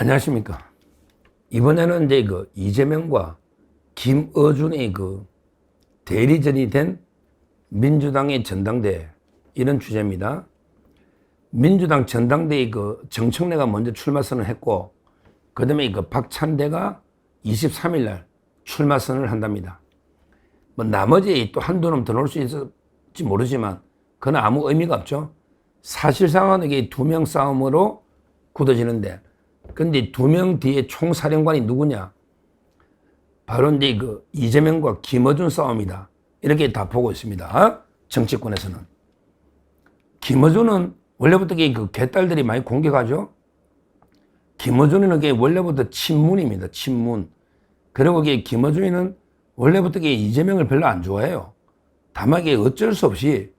안녕하십니까. 이번에는 이제 그 이재명과 김어준의 그 대리전이 된 민주당의 전당대 이런 주제입니다. 민주당 전당대의 그 정청래가 먼저 출마 선언했고 그 다음에 그 박찬대가 23일 날 출마 선언을 한답니다. 뭐 나머지 또 한두 놈 더 넣을 수 있을지 모르지만 그건 아무 의미가 없죠. 사실상은 이게 두 명 싸움으로 굳어지는데 근데 두 명 뒤에 총사령관이 누구냐? 바로 이제 그 이재명과 김어준 싸움이다. 이렇게 다 보고 있습니다. 정치권에서는. 김어준은 원래부터 그 개딸들이 많이 공격하죠. 김어준은 원래부터 친문입니다. 친문. 그리고 김어준이는 원래부터 이재명을 별로 안 좋아해요. 다만 어쩔 수 없이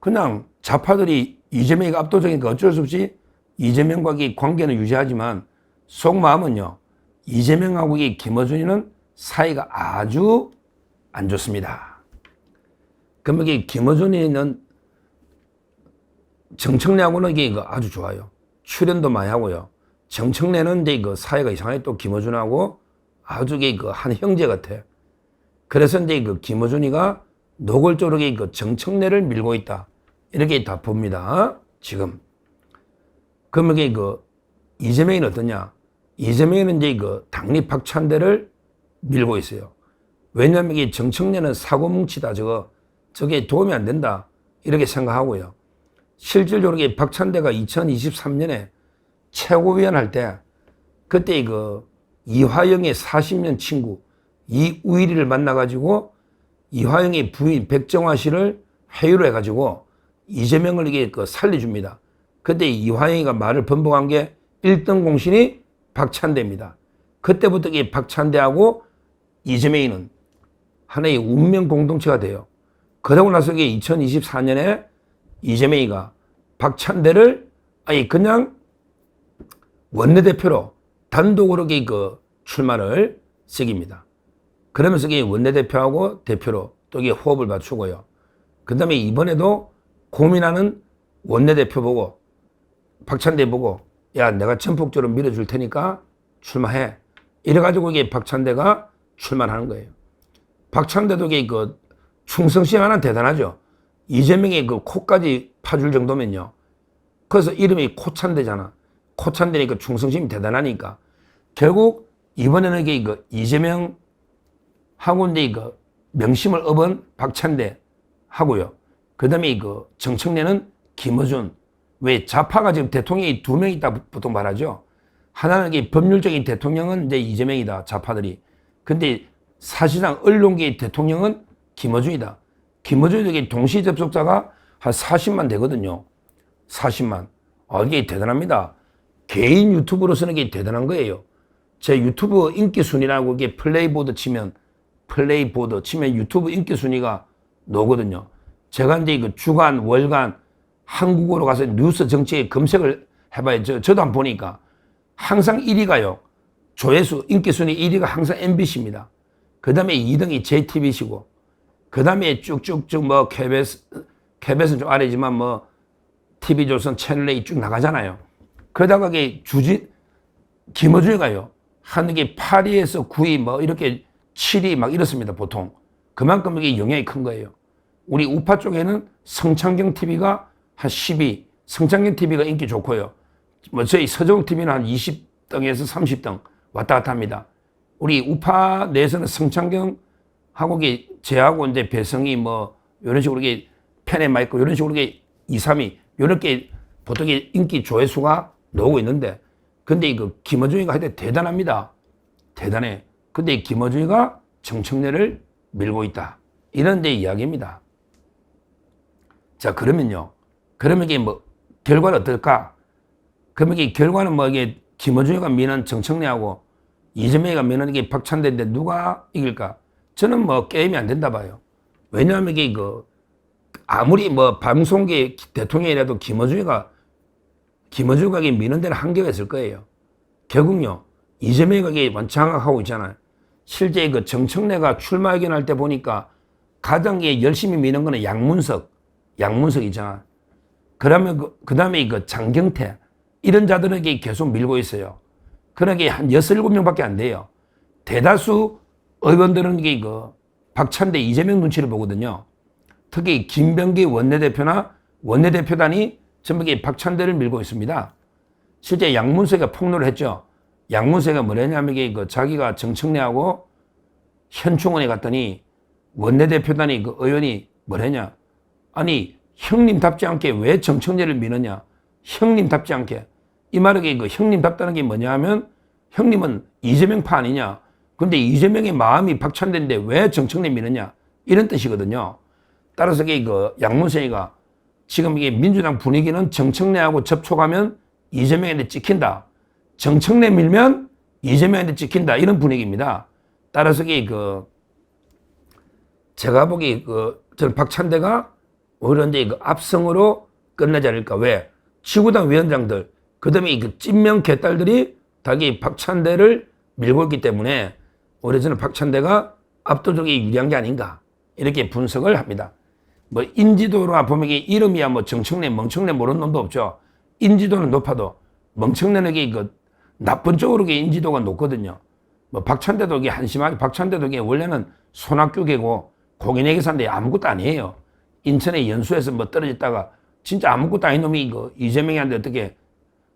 그냥 좌파들이 이재명이 압도적이니까 어쩔 수 없이 이재명과 이 관계는 유지하지만 속마음은요. 이재명하고 이 김어준이는 사이가 아주 안 좋습니다. 그러면 이게 김어준이는 정청래하고는 이게 아주 좋아요. 출연도 많이 하고요. 정청래는 이제 그 사이가 이상하게 또 김어준하고 아주 그한 형제 같아. 그래서 이제 그 김어준이가 노골적으로 그 정청래를 밀고 있다. 이렇게 다 봅니다. 지금. 그러면 이게 그 이재명이 어떠냐? 이재명은 이제 그 당리 박찬대를 밀고 있어요. 왜냐하면 이게 정청래는 사고 뭉치다. 저거 저게 도움이 안 된다. 이렇게 생각하고요. 실질적으로 박찬대가 2023년에 최고위원 할 때 그때 그 이화영의 40년 친구 이우일이를 만나가지고 이화영의 부인 백정화 씨를 회유를 해가지고 이재명을 이게 그 살려줍니다. 그때 이화영이가 말을 번복한 게 1등 공신이 박찬대입니다. 그때부터 이 박찬대하고 이재명이는 하나의 운명 공동체가 돼요. 그러고 나서 이게 2024년에 이재명이가 박찬대를 아니 그냥 원내대표로 단독으로 그 출마를 새깁니다. 그러면서 이게 원내대표하고 대표로 또 이게 호흡을 맞추고요. 그 다음에 이번에도 고민하는 원내대표 보고 박찬대 보고 야 내가 전폭적으로 밀어줄 테니까 출마해. 이래가지고 이게 박찬대가 출마하는 거예요. 박찬대도 이게 그 충성심 하나 대단하죠. 이재명의 그 코까지 파줄 정도면요. 그래서 이름이 코찬대잖아. 코찬대니까 충성심이 대단하니까. 결국 이번에는 이게 그 이재명 하고 이제 그 명심을 업은 박찬대 하고요. 그 다음에 그 정청래는 김어준. 왜 좌파가 지금 대통령이 두 명 있다 보통 말하죠. 하나는 이 법률적인 대통령은 이제 이재명이다. 좌파들이. 근데 사실상 언론계의 대통령은 김어준이다. 김어준에게 동시 접속자가 한 40만 되거든요. 40만. 아, 이게 대단합니다. 개인 유튜브로서는 이게 대단한 거예요. 제 유튜브 인기 순위라고 이게 플레이보드 치면 플레이보드 치면 유튜브 인기 순위가 나오거든요. 제가 이제 그 주간, 월간 한국어로 가서 뉴스 정치에 검색을 해봐요. 저, 저도 한번 보니까 항상 1위가요. 조회수, 인기 순위 1위가 항상 MBC입니다. 그 다음에 2등이 JTBC고, 그 다음에 쭉쭉쭉 뭐 KBS, KBS는 좀 아래지만 뭐 TV조선 채널A 쭉 나가잖아요. 그러다가 게 주진, 김어준이가요. 하는 게 8위에서 9위 뭐 이렇게 7위 막 이렇습니다, 보통. 그만큼 이게 영향이 큰 거예요. 우리 우파 쪽에는 성창경 TV가 한 10위, 성창경 TV가 인기 좋고요. 뭐 저희 서정 TV는 한 20등에서 30등 왔다 갔다 합니다. 우리 우파 내에서는 성창경 하고 제하고 이제 배성이 뭐 이런 식으로 이게 펜에 맞고 이런 식으로 이게 2, 3위 이렇게 보통 인기 조회수가 나오고 있는데 근데 그 김어준이가 하여튼 대단합니다. 대단해. 근데 김어준이가 정청래를 밀고 있다. 이런 데 이야기입니다. 자, 그러면요. 그러면 이게 뭐, 결과는 어떨까? 그러면 이게 결과는 뭐 이게 김어준이가 미는 정청래하고 이재명이가 미는 이게 박찬대인데 누가 이길까? 저는 뭐 게임이 안 된다 봐요. 왜냐하면 이게 그, 아무리 뭐 방송계 대통령이라도 김어준이가, 김어준이가 미는 데는 한계가 있을 거예요. 결국요, 이재명이가 이게 원창하고 있잖아요. 실제 그 정청래가 출마 의견할 때 보니까 가장 열심히 미는 거는 양문석, 양문석 있잖아. 그러면 그, 그 다음에 그 장경태, 이런 자들에게 계속 밀고 있어요. 그러게 한 여섯 일곱 명밖에 안 돼요. 대다수 의원들은 이게 그 박찬대 이재명 눈치를 보거든요. 특히 김병기 원내대표나 원내대표단이 전부 게 박찬대를 밀고 있습니다. 실제 양문세가 폭로를 했죠. 양문세가 뭐랬냐면 이게 그 자기가 정청래하고 현충원에 갔더니 원내대표단이 그 의원이 뭐랬냐. 아니 형님답지 않게 왜 정청래를 미느냐. 형님답지 않게. 이 말에 그 형님답다는 게 뭐냐 하면 형님은 이재명 파 아니냐. 근데 이재명의 마음이 박찬대인데 왜 정청래 미느냐. 이런 뜻이거든요. 따라서 그 양문세가 지금 이게 민주당 분위기는 정청래하고 접촉하면 이재명한테 찍힌다. 정청래 밀면 이재명한테 찍힌다. 이런 분위기입니다. 따라서 그 제가 보기 그 박찬대가 오히려 이제 그 압승으로 끝나지 않을까. 왜? 지구당 위원장들, 그 다음에 그 찐명 개딸들이 자기 박찬대를 밀고 있기 때문에 저는 박찬대가 압도적인 유리한 게 아닌가. 이렇게 분석을 합니다. 뭐 인지도로 보면 이름이야 뭐 정청래, 멍청래 모르는 놈도 없죠. 인지도는 높아도 멍청래에게 그 나쁜 쪽으로 게 인지도가 높거든요. 뭐 박찬대도 이게 한심하게 박찬대도 이게 원래는 손학규계고 산데 아무것도 아니에요. 인천의 연수에서 뭐 떨어졌다가 진짜 아무것도 아닌 놈이 그 이재명이한테 어떻게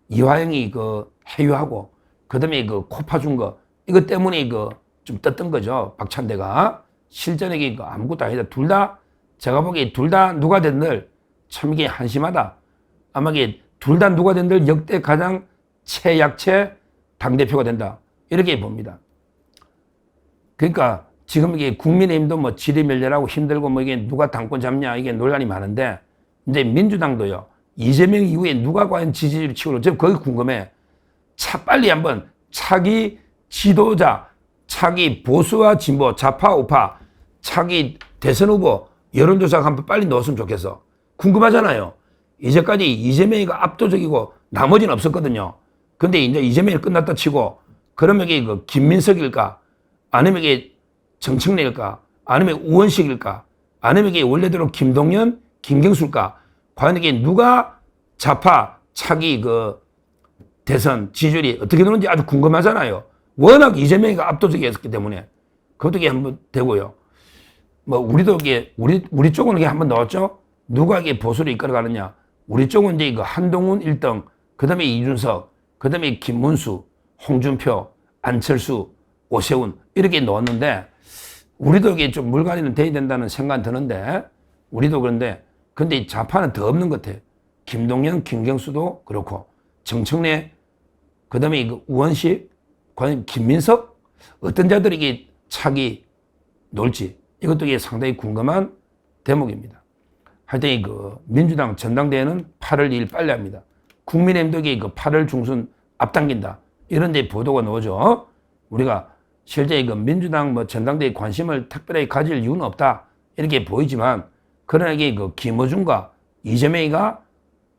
이화영이 그 해유하고 그다음에 그 코 파준 거 이것 때문에 그좀 떴던 거죠. 박찬대가 실전에 그 아무것도 아니다. 둘 다 제가 보기에 둘 다 누가 된들 참 이게 한심하다. 아마 이게 둘 다 누가 된들 역대 가장 최약체 당 대표가 된다. 이렇게 봅니다. 그러니까 지금 이게 국민의힘도 뭐 지리멸렬하고 힘들고 뭐 이게 누가 당권 잡냐 이게 논란이 많은데 이제 민주당도요. 이재명 이후에 누가 과연 지지율 치고로 저 거기 궁금해. 차 빨리 한번 차기 지도자, 차기 보수와 진보, 좌파, 우파, 차기 대선 후보 여론조사 한번 빨리 넣었으면 좋겠어. 궁금하잖아요. 이제까지 이재명이가 압도적이고 나머지는 없었거든요. 근데 이제 이재명이 끝났다 치고 그러면 이게 그 김민석일까? 아니면 이게 정청래일까? 아니면 우원식일까? 아니면 이게 원래대로 김동연, 김경수일까? 과연 이게 누가 좌파 차기 그 대선 지지율이 어떻게 되는지 아주 궁금하잖아요. 워낙 이재명이가 압도적이었기 때문에 그것도 이게 한번 되고요. 뭐 우리도 이게 우리 우리 쪽은 이게 한번 넣었죠. 누가 이게 보수를 이끌어 가느냐? 우리 쪽은 이제 이거 한동훈 1등, 그다음에 이준석, 그다음에 김문수, 홍준표, 안철수, 오세훈 이렇게 넣었는데 우리도 이게 좀 물갈이는 돼야 된다는 생각이 드는데 우리도 그런데 근데 좌파는 더 없는 것 같아. 김동연, 김경수도 그렇고 정청래, 그다음에 그 우원식, 과연 김민석 어떤 자들이 이게 차기 놀지 이것도 이게 상당히 궁금한 대목입니다. 하여튼 그 민주당 전당대회는 8월 2일 빨리 합니다. 국민의힘도 이게 그 8월 중순 앞당긴다. 이런 데 보도가 나오죠. 우리가 실제 그 민주당 뭐 전당대회 관심을 특별히 가질 이유는 없다. 이렇게 보이지만 그러나 이게 그 김어준과 이재명이가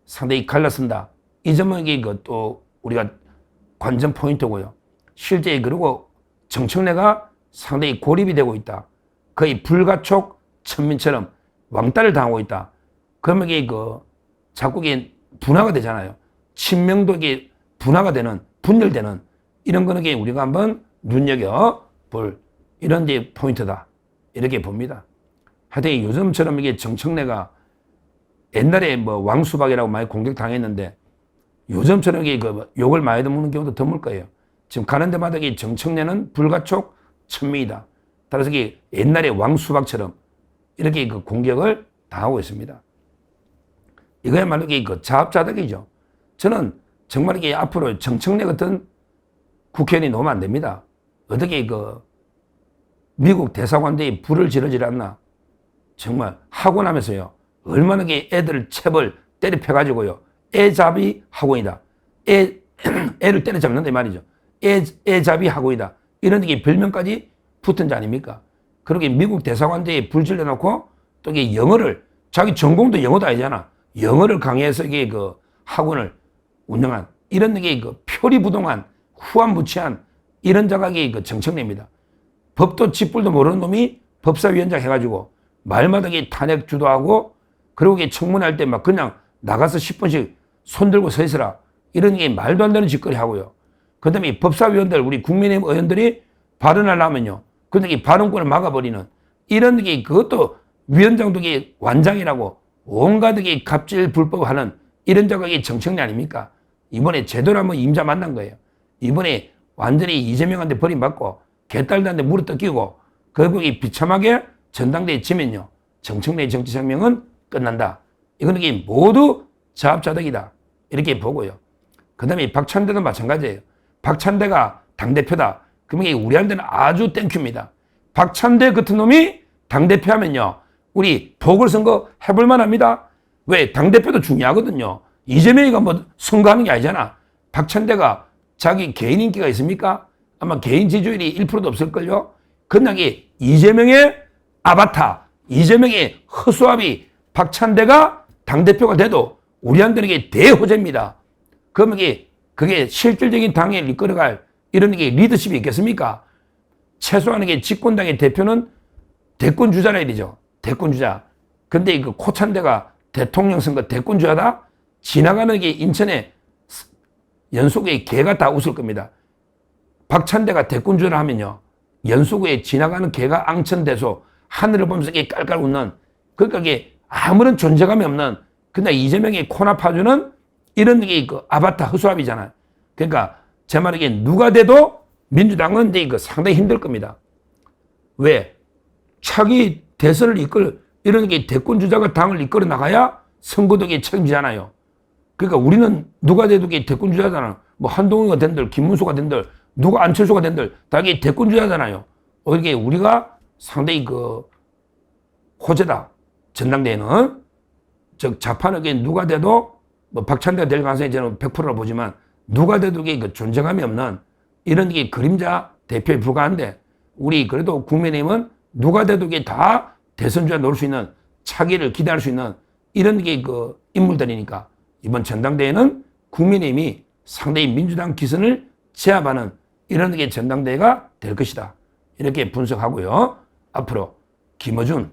상당히 갈라선다. 이 점은 이게 그 또 우리가 관전 포인트고요. 실제 그리고 정청래가 상당히 고립이 되고 있다. 거의 불가촉 천민처럼 왕따를 당하고 있다. 그러면 이게 그 자꾸 이게 분화가 되잖아요. 친명도 이게 분화가 되는 분열되는 이런 거는 우리가 한번 눈여겨 볼 이런 데 포인트다. 이렇게 봅니다. 하여튼 요즘처럼 이게 정청래가 옛날에 뭐 왕수박이라고 많이 공격당했는데 요즘처럼 이게 그 욕을 많이 듣는 경우도 드물 거예요. 지금 가는 데마다 이 정청래는 불가촉 천미이다. 따라서 이게 옛날에 왕수박처럼 이렇게 그 공격을 당하고 있습니다. 이거야말로 그 자업자득이죠. 저는 정말 이게 앞으로 정청래 같은 국회의원이 나오면 안 됩니다. 어떻게 그 미국 대사관들이 불을 지르질 않나. 정말 하고 나면서요. 얼마나 게 애들 채벌 때려 펴가지고요. 애잡이 학원이다. 애, 애를 때려잡는다 말이죠. 애, 애잡이 학원이다. 이런 게 별명까지 붙은 자 아닙니까? 그렇게 미국 대사관들이 불 질러놓고 또 이게 영어를 자기 전공도 영어도 아니잖아. 영어를 강의해서 이게 그 학원을 운영한 이런 게 그 표리부동한 후한무치한 이런 자각이 그 정청래입니다. 법도 쥐뿔도 모르는 놈이 법사위원장 해가지고 말마다 이 탄핵 주도하고 그리고 이게 청문할 때 막 그냥 나가서 10분씩 손 들고 서 있으라 이런 게 말도 안 되는 짓거리 하고요. 그 다음에 법사위원들, 우리 국민의힘 의원들이 발언하려면요. 근데 이 발언권을 막아버리는 이런 게 그것도 위원장도 게 완장이라고 온갖 게 갑질 불법하는 이런 자각이 정청래 아닙니까? 이번에 제대로 한번 임자 만난 거예요. 이번에 완전히 이재명한테 버림받고 개딸들한테 물어 뜯기고 거북이 비참하게 전당대에 지면요. 정청래 정치 생명은 끝난다. 이거는 모두 자업자득이다. 이렇게 보고요. 그 다음에 박찬대도 마찬가지예요. 박찬대가 당대표다. 그러면 우리한테는 아주 땡큐입니다. 박찬대 같은 놈이 당대표 하면요. 우리 보궐선거 해볼 만 합니다. 왜? 당대표도 중요하거든요. 이재명이가 뭐 선거하는 게 아니잖아. 박찬대가 자기 개인 인기가 있습니까? 아마 개인 지지율이 1%도 없을걸요? 그냥 이 이재명의 아바타, 이재명의 허수아비 박찬대가 당대표가 돼도 우리한테는 대호재입니다. 그러면 이게 그게 실질적인 당을 이끌어갈 이런 게 리더십이 있겠습니까? 최소한 이게 집권당의 대표는 대권 주자라 이러죠. 대권 주자. 근데 그 코찬대가 대통령 선거 대권 주자다? 지나가는 게 인천에 연속에 개가 다 웃을 겁니다. 박찬대가 대권 주자를 하면요. 연속에 지나가는 개가 앙천대소 하늘을 보면서 깔깔 웃는 그러니까 이게 아무런 존재감이 없는 근데 이재명이 코나 파주는 이런 게그 아바타 허수아비잖아요. 그러니까 제 이게 누가 돼도 민주당은 이제 이거 상당히 힘들 겁니다. 왜? 차기 대선을 이끌 이런 게 대권 주자가 당을 이끌어 나가야 선거도에 책임지잖아요. 그러니까 우리는 누가 돼도 이게 대권 주자잖아. 뭐 한동훈이가 된들, 김문수가 된들, 누가 안철수가 된들 다 이게 대권 주자잖아요. 어, 이게 우리가 상당히 그 호재다. 전당대회는 즉 좌판에게 누가 돼도 뭐 박찬대가 될 가능성이 저는 100%라 보지만 누가 돼도 이게 그 존재감이 없는 이런 게 그림자 대표에 불과한데 우리 그래도 국민의힘은 누가 돼도 이게 다 대선주자 놓을 수 있는 차기를 기대할 수 있는 이런 게 그 인물들이니까 이번 전당대회는 국민의힘이 상당히 민주당 기선을 제압하는 이런 게 전당대회가 될 것이다. 이렇게 분석하고요. 앞으로 김어준,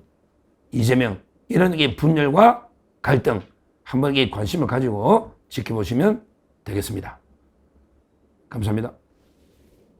이재명 이런 게 분열과 갈등 한번 관심을 가지고 지켜보시면 되겠습니다. 감사합니다.